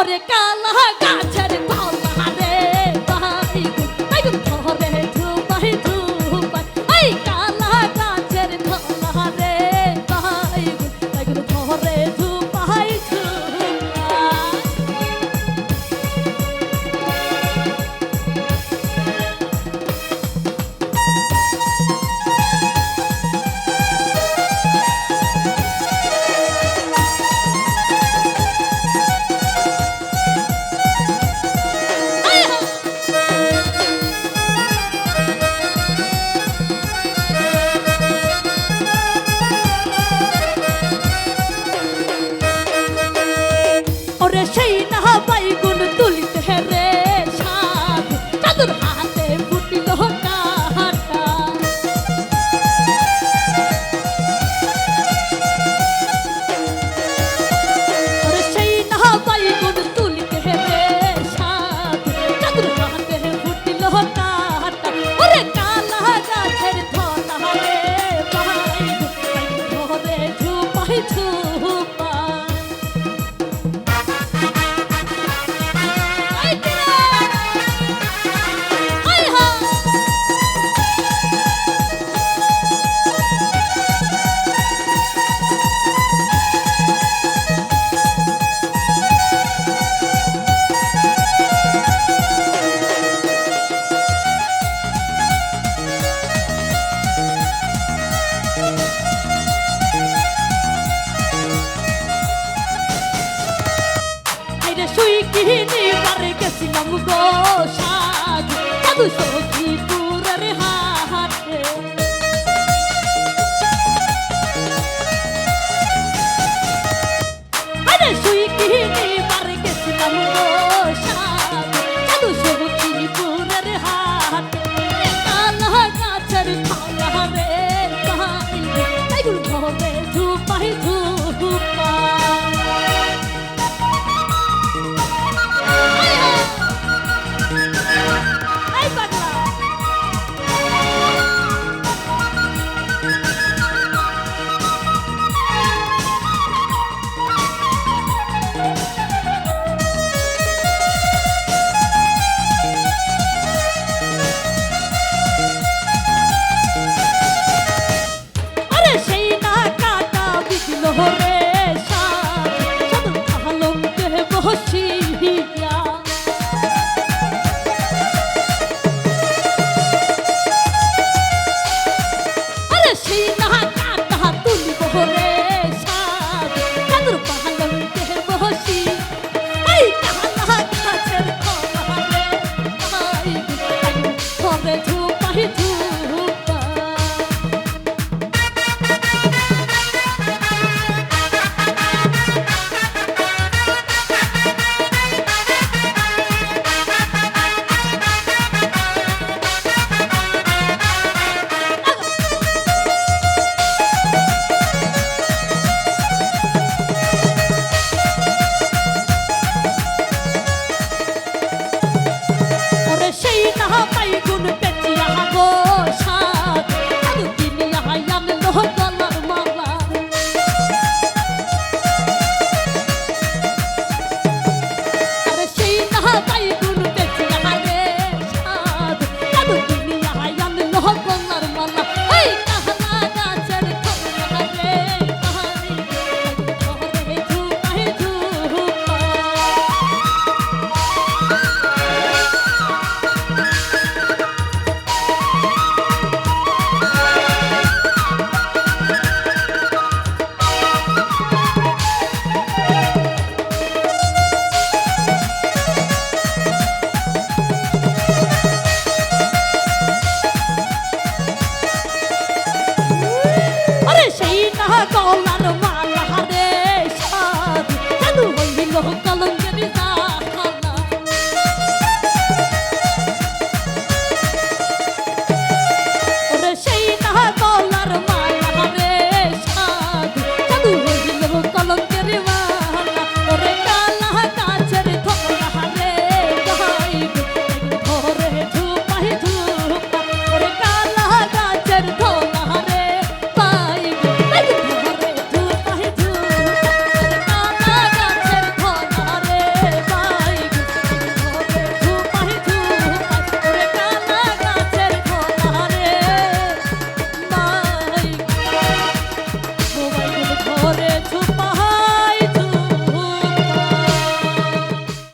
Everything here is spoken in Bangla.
ওরে কালা গাছের গেছিলাম গো সাধু সাধু সখীপুরের হাটে আরে সুই কিনে বার গেছিলাম গো সাধু সাধু সখীপুরের হাটে কালা গাছের ছায়া রে পাই তাই ঘরে ধুপাই ধুপা গলার মালা গলার